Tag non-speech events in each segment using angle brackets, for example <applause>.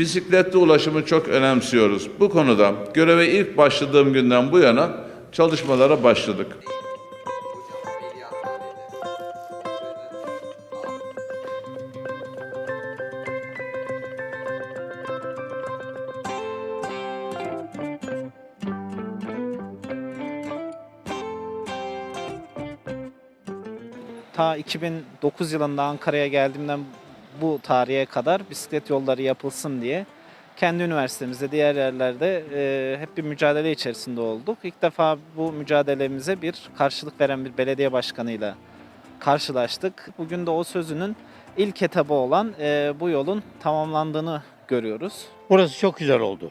Bisikletli ulaşımı çok önemsiyoruz. Bu konuda göreve ilk başladığım günden bu yana çalışmalara başladık. ta 2009 yılında Ankara'ya geldiğimden bu tarihe kadar bisiklet yolları yapılsın diye kendi üniversitemizde diğer yerlerde e, hep bir mücadele içerisinde olduk. İlk defa bu mücadelemize bir karşılık veren bir belediye başkanıyla karşılaştık. Bugün de o sözünün ilk etabı olan e, bu yolun tamamlandığını görüyoruz. Burası çok güzel oldu.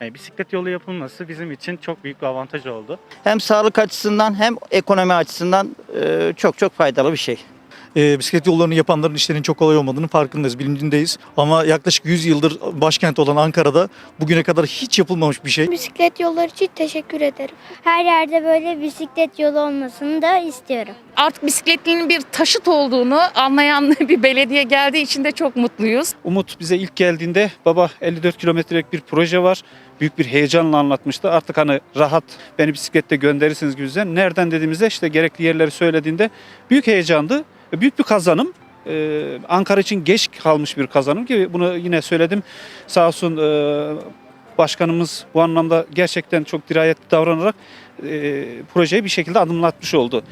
Yani bisiklet yolu yapılması bizim için çok büyük bir avantaj oldu. hem sağlık açısından hem ekonomi açısından e, çok çok faydalı bir şey. E, bisiklet yollarını yapanların işlerinin çok kolay olmadığının farkındayız, bilincindeyiz. Ama yaklaşık 100 yıldır başkent olan Ankara'da bugüne kadar hiç yapılmamış bir şey. Bisiklet yolları için teşekkür ederim. Her yerde böyle bisiklet yolu olmasını da istiyorum. artık bisikletlinin bir taşıt olduğunu anlayan <laughs> bir belediye geldiği için de çok mutluyuz. Umut bize ilk geldiğinde baba 54 kilometrelik bir proje var. Büyük bir heyecanla anlatmıştı. Artık hani rahat beni bisiklette gönderirsiniz gibisinden. Nereden dediğimizde işte gerekli yerleri söylediğinde büyük heyecandı. Büyük bir kazanım. Ee, Ankara için geç kalmış bir kazanım ki bunu yine söyledim. Sağ olsun e, başkanımız bu anlamda gerçekten çok dirayetli davranarak e, projeyi bir şekilde adımlatmış oldu.